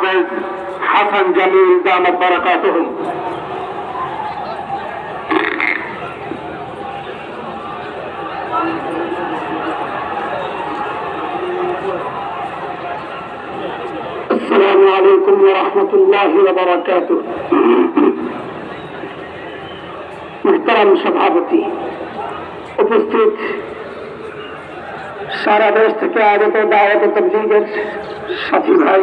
হাফেজ হাসান জামিল দামাত বারাকাতুহুম السلام عليكم ورحمة الله وبركاته محترم সভাপতি উপস্থিত সারা দেশ থেকে আগত দাওয়াত তবলিগের সাথী ভাই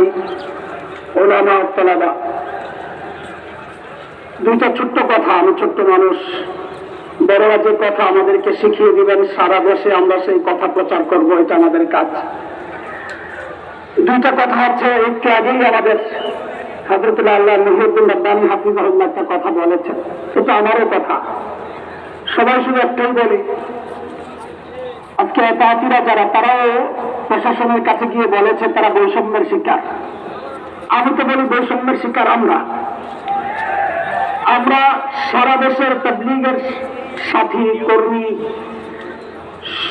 দুইটা ছোট্ট কথা, আমি ছোট্ট মানুষ। বড়রা যে কথা আমাদেরকে শিখিয়ে দিবেন, সারা দেশে আমরা সেই কথা প্রচার করব, এটা আমাদের কাজ। দুইটা কথা হচ্ছে, একটু আগেই আমাদের বলেছেন। আমারও কথা। সবাই শুধু একটাই বলি, আজকে যারা, তারাও প্রশাসনের কাছে গিয়ে বলেছে তারা বৈষম্যের শিকার। আমি তো বলি বৈষম্যের শিকার আমরা। আমরা সারা দেশের তবলিগের সাথী, কর্মী,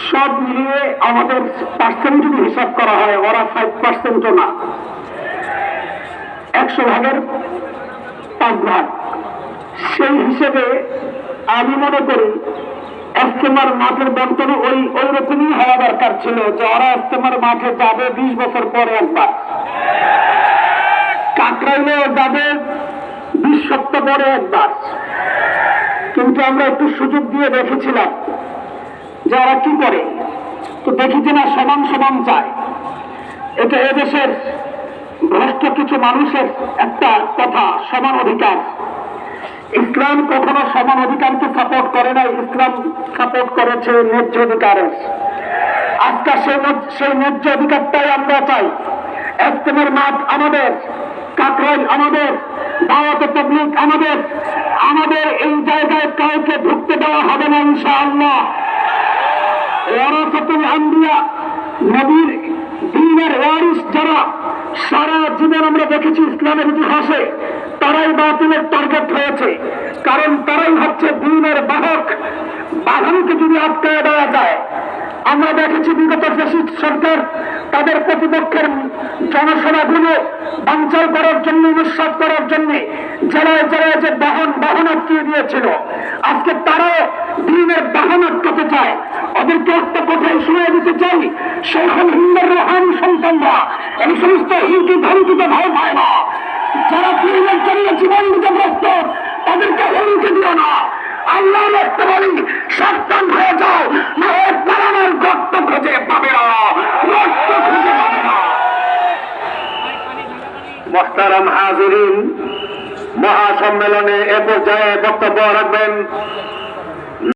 সব মিলিয়ে আমাদের পার্সেন্ট যদি হিসাব করা হয়, ওরা ফাইভ পার্সেন্টও না। একশো ভাগের পাঁচ ভাগ। সেই হিসেবে আমি মনে করি এস্তেমার মাঠের বন্টন ওই ওই রকমই হওয়া দরকার ছিল যে ওরা এস্তেমার মাঠে যাবে বিশ বছর পরে একবার। কাকরাইলেও যাবে বিশ সপ্তাহ পরে একবার কিন্তু আমরা একটু সুযোগ দিয়ে দেখেছিলাম যারা কি করে। তো দেখি যে না সমান সমান চায়। এটা এদেশের ভ্রষ্ট কিছু মানুষের একটা কথা, সমান অধিকার। ইসলাম কখনো সমান অধিকারকে সাপোর্ট করে না ইসলাম সাপোর্ট করেছে ন্যায্য অধিকারের। আজকে সেই ন্যায্য- অধিকারটাই আমরা চাই। এস্তেমের মাঠ আমাদের। কাকরাইল আমাদের, দাওয়াত তবলিক আমাদের আমাদের এই জায়গায় কাউকে ঢুকতে দেওয়া হবে না ইনশাআল্লাহ। ওয়ারাসাতুল আম্বিয়া, নবীর দিনের ওয়ারিস যারা, সারা জীবন আমরা দেখেছি ইসলামের ইতিহাসে, তারাই বাতিলের টার্গেট হয়েছে। কারণ তারাই হচ্ছে দিনের বাহক। বাহনকে যদি আটকায় দেওয়া যায়, আমরা দেখেছি বিগত ফেসিস্ট সরকার তাদের প্রতিপক্ষের জনসভাগুলো বাঞ্চাল করার জন্য উৎসব করার জন্য জেলায় জেলায় যে বাহন বাহন আটকিয়ে দিয়েছিল, আজকে তারাও দিনের বাহন আটকাতে চায়। ওদেরকে একটা কথাই শুনে দিতে চাই, শেখুল হিন্দের রোহানি সন্তানরা, এই সমস্ত হিন্দু ধর্মীকে ভয় পায় না যারা দিনের জন্য জীবন দিতে প্রস্তুত, তাদেরকে হুমকি দিও না। আল্লাহ দেখতে বলি সাবধান হয়ে যাও, না হাজিরিন মহাসম্মেলনে এ পর্যায়ে বক্তব্য রাখবেন